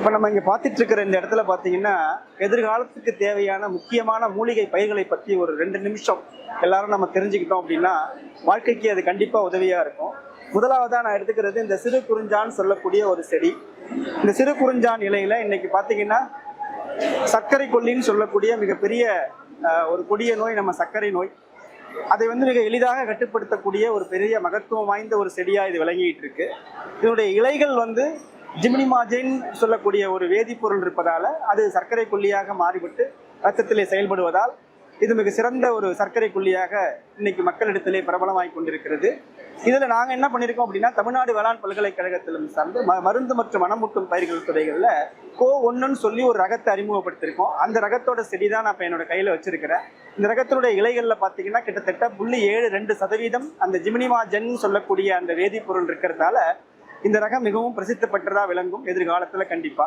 இப்போ நம்ம இங்கே பார்த்துட்டு இருக்கிற இந்த இடத்துல பார்த்தீங்கன்னா எதிர்காலத்துக்கு தேவையான முக்கியமான மூலிகை பயிர்களை பற்றி ஒரு ரெண்டு நிமிஷம் எல்லாரும் நம்ம தெரிஞ்சுக்கிட்டோம் அப்படின்னா வாழ்க்கைக்கு அது கண்டிப்பாக உதவியாக இருக்கும். முதலாவதாக நான் எடுத்துக்கிறது இந்த சிறு குறிஞ்சான் சொல்லக்கூடிய ஒரு செடி. இந்த சிறு குறிஞ்சான் இலையில் இன்னைக்கு பார்த்தீங்கன்னா சர்க்கரை கொல்லின்னு சொல்லக்கூடிய மிகப்பெரிய ஒரு கொடிய நோய் நம்ம சர்க்கரை நோய். அதை வந்து மிக எளிதாக கட்டுப்படுத்தக்கூடிய ஒரு பெரிய மகத்துவம் வாய்ந்த ஒரு செடியாக இது விளங்கிட்டு இருக்கு இதனுடைய இலைகள் வந்து ஜிம்னிமாஜின் சொல்லக்கூடிய ஒரு வேதிப்பொருள் இருப்பதால் அது சர்க்கரை கொல்லியாக மாறிவிட்டு ரத்தத்திலே செயல்படுவதால் இது மிக சிறந்த ஒரு சர்க்கரை கொல்லியாக இன்னைக்கு மக்களிடத்திலே பிரபலமாய் கொண்டிருக்கிறது. இதில் நாங்கள் என்ன பண்ணியிருக்கோம் அப்படின்னா தமிழ்நாடு வேளாண் பல்கலைக்கழகத்திலும் சார்ந்து ம- மருந்து மற்றும் மனமூட்டும் பயிர்கள் துறைகளில் கோ ஒன்றுன்னு சொல்லி ஒரு ரகத்தை அறிமுகப்படுத்தியிருக்கோம் அந்த ரகத்தோட செடி தான் நான் இப்போ என்னோட கையில் வச்சிருக்கிறேன். இந்த ரகத்தினுடைய இலைகளில் பார்த்தீங்கன்னா கிட்டத்தட்ட புள்ளி ஏழு ரெண்டு சதவீதம் அந்த ஜிமினிமா ஜென் சொல்லக்கூடிய அந்த வேதிப்பொருள் இருக்கிறதால இந்த ரகம் மிகவும் பிரசித்தி பெற்றதா விளங்கும் எதிர்காலத்துல கண்டிப்பா.